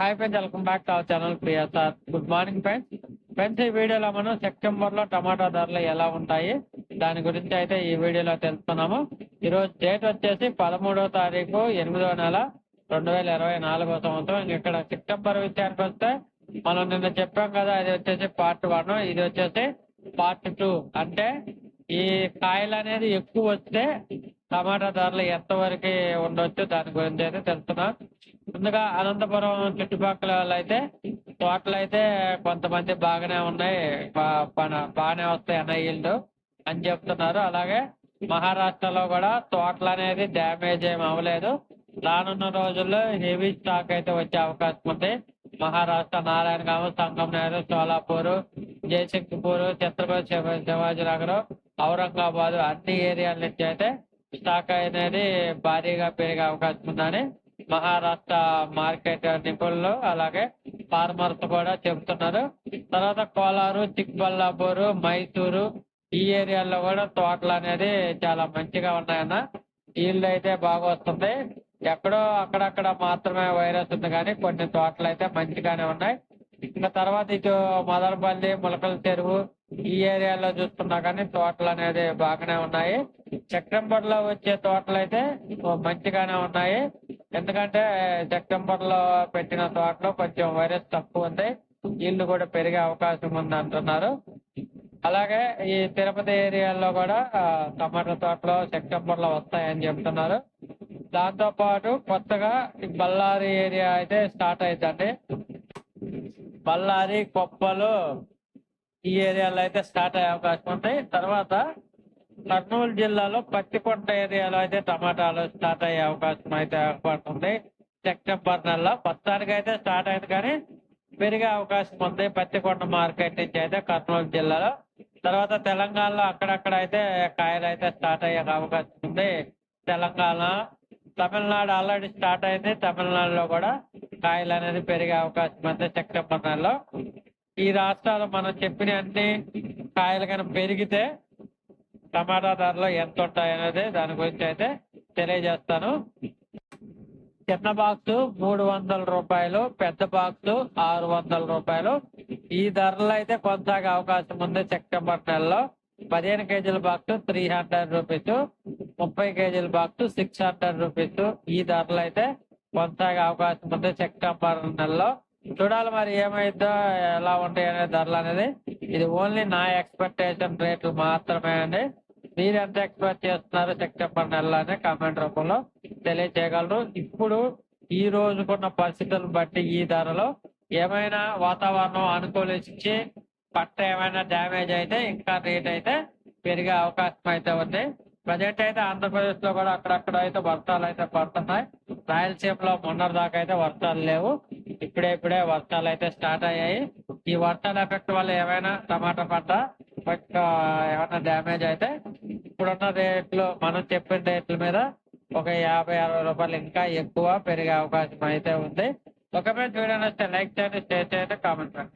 Hi friends welcome back to our channel Priya sir. Good morning friends. Friends ఈ వీడియోలో మనం సెప్టెంబర్లో టమాటా ధరలు ఎలా ఉంటాయి దాని గురించి అయితే ఈ వీడియోలో తెలుసుకున్నాము. ఈరోజు డేట్ వచ్చేసి పదమూడవ తారీఖు ఎనిమిదవ నెల రెండు వేల ఇరవై నాలుగో సంవత్సరం. ఇక్కడ సెప్టెంబర్ విషయానికి వస్తే మనం నిన్న చెప్పాం కదా అది వచ్చేసి పార్ట్ వన్ ఇది వచ్చేసి పార్ట్ టూ. అంటే ఈ కాయలు అనేది ఎక్కువ వస్తే టమాటా ధరలు ఎంతవరకు ఉండొచ్చు దాని గురించి అయితే తెలుసుకున్నాం ముందుగా అనంతపురం చుట్టుపక్కల అయితే తోటలు అయితే కొంతమంది బాగానే ఉన్నాయి. బాగానే వస్తాయి అన్న ఈల్డ్ అని చెప్తున్నారు. అలాగే మహారాష్ట్రలో కూడా తోటలు అనేది డ్యామేజ్ ఏమి అవ్వలేదు. రానున్న రోజుల్లో హెవీ స్టాక్ అయితే వచ్చే అవకాశం ఉంది. మహారాష్ట్ర నారాయణగామ సంగంనేరు సోలాపూర్ జయశంకిపూర్ చిత్రపూర్ శివ- శివాజీనగర్ ఔరంగాబాద్ అన్ని ఏరియాల నుంచి అయితే స్టాక్ అనేది భారీగా పెరిగే అవకాశం ఉందని మహారాష్ట్ర మార్కెట్ నిపుణులు అలాగే ఫార్మర్స్ కూడా చెబుతున్నారు. తర్వాత కోలారు చిక్బల్లాపూరు మైసూరు ఈ ఏరియాల్లో కూడా తోటలు అనేది చాలా మంచిగా ఉన్నాయన్న ఈల్డ్ అయితే బాగా వస్తుంది ఎక్కడో అక్కడక్కడ మాత్రమే వైరస్ ఉంది కానీ కొన్ని తోటలు అయితే మంచిగానే ఉన్నాయి. ఇంకా తర్వాత ఇటు మదనపల్లి ములకల చెరువు ఈ ఏరియాలో చూస్తున్నా కానీ తోటలు అనేది బాగానే ఉన్నాయి. సెప్టెంబర్లో వచ్చే తోటలు అయితే మంచిగానే ఉన్నాయి. ఎందుకంటే సెప్టెంబర్లో పెట్టిన తోటలో కొంచెం వైరస్ తక్కువ ఉంది. ఇల్లు కూడా పెరిగే అవకాశం ఉంది అంటున్నారు. అలాగే ఈ తిరుపతి ఏరియాలో కూడా టమాటా తోటలు సెప్టెంబర్లో వస్తాయని చెప్తున్నారు. దాంతో పాటు కొత్తగా బళ్ళారి ఏరియా అయితే స్టార్ట్ అయిందండి బళ్ళారి కొప్పలు ఈ ఏరియాలో అయితే స్టార్ట్ అయ్యే అవకాశం ఉంది తర్వాత కర్నూలు జిల్లాలో పత్తికొండ ఏరియాలో అయితే టమాటాలు స్టార్ట్ అయ్యే అవకాశం అయితే ఏర్పడుతుంది. సెప్టెంబర్ నెలలో మొత్తానికి అయితే స్టార్ట్ అయింది కానీ పెరిగే అవకాశం ఉంది. పత్తికొండ మార్కెట్ నుంచి అయితే కర్నూలు జిల్లాలో. తర్వాత తెలంగాణలో అక్కడక్కడ అయితే కాయలు అయితే స్టార్ట్ అయ్యే అవకాశం ఉంది. తెలంగాణ తమిళనాడు ఆల్రెడీ స్టార్ట్ అయింది. తమిళనాడులో కూడా కాయలు అనేది పెరిగే అవకాశం ఉంది సెప్టెంబర్ నెలలో ఈ రాష్ట్రాలు మనం చెప్పిన అన్ని కాయలు కానీ పెరిగితే టమాటా ధరలు ఎంత ఉంటాయి అనేది దాని గురించి అయితే తెలియజేస్తాను. చిన్న బాక్స్ మూడు వందల రూపాయలు పెద్ద బాక్స్ ఆరు వందల రూపాయలు. ఈ ధరలు అయితే కొనసాగే అవకాశం ఉంది సెప్టెంబర్ నెలలో పదిహేను కేజీల బాక్స్ త్రీ హండ్రెడ్ రూపీస్ ముప్పై కేజీల బాక్స్ సిక్స్ హండ్రెడ్ రూపీస్. ఈ ధరలు అయితే కొనసాగే అవకాశం ఉంది సెప్టెంబర్ నెలలో. చూడాలి మరి ఏమైందో ఎలా ఉంటాయి అనే ధరలు అనేది. ఇది ఓన్లీ నా ఎక్స్పెక్టేషన్ రేట్లు మాత్రమే అండి. మీరు ఎంత ఎక్స్పెక్ట్ చేస్తున్నారు సెప్టెంబర్ నెలలో అనే కామెంట్ రూపంలో తెలియజేయగలరు ఇప్పుడు ఈ రోజుకున్న పరిస్థితులను బట్టి ఈ ధరలో ఏమైనా వాతావరణం అనుకూలించి పంట ఏమైనా డ్యామేజ్ అయితే ఇంకా రేట్ అయితే పెరిగే అవకాశం అయితే ఉంది. ప్రజెంట్ అయితే ఆంధ్రప్రదేశ్లో కూడా అక్కడక్కడ అయితే వర్షాలు అయితే పడుతున్నాయి. రాయలసీమలో మొన్నటి దాకా అయితే వర్షాలు లేవు. ఇప్పుడే ఇప్పుడే వర్షాలు అయితే స్టార్ట్ అయ్యాయి. ఈ వర్షాల ఎఫెక్ట్ వల్ల ఏమైనా టమాటా పంట ఏమైనా డ్యామేజ్ అయితే ఇప్పుడున్న రేట్లు మనం చెప్పిన రేట్ల మీద ఒక యాభై అరవై రూపాయలు ఇంకా ఎక్కువ పెరిగే అవకాశం అయితే ఉంది. ఒకవేళ చూడండి లైక్ చేయండి షేర్ చేయండి కామెంట్ చేయండి.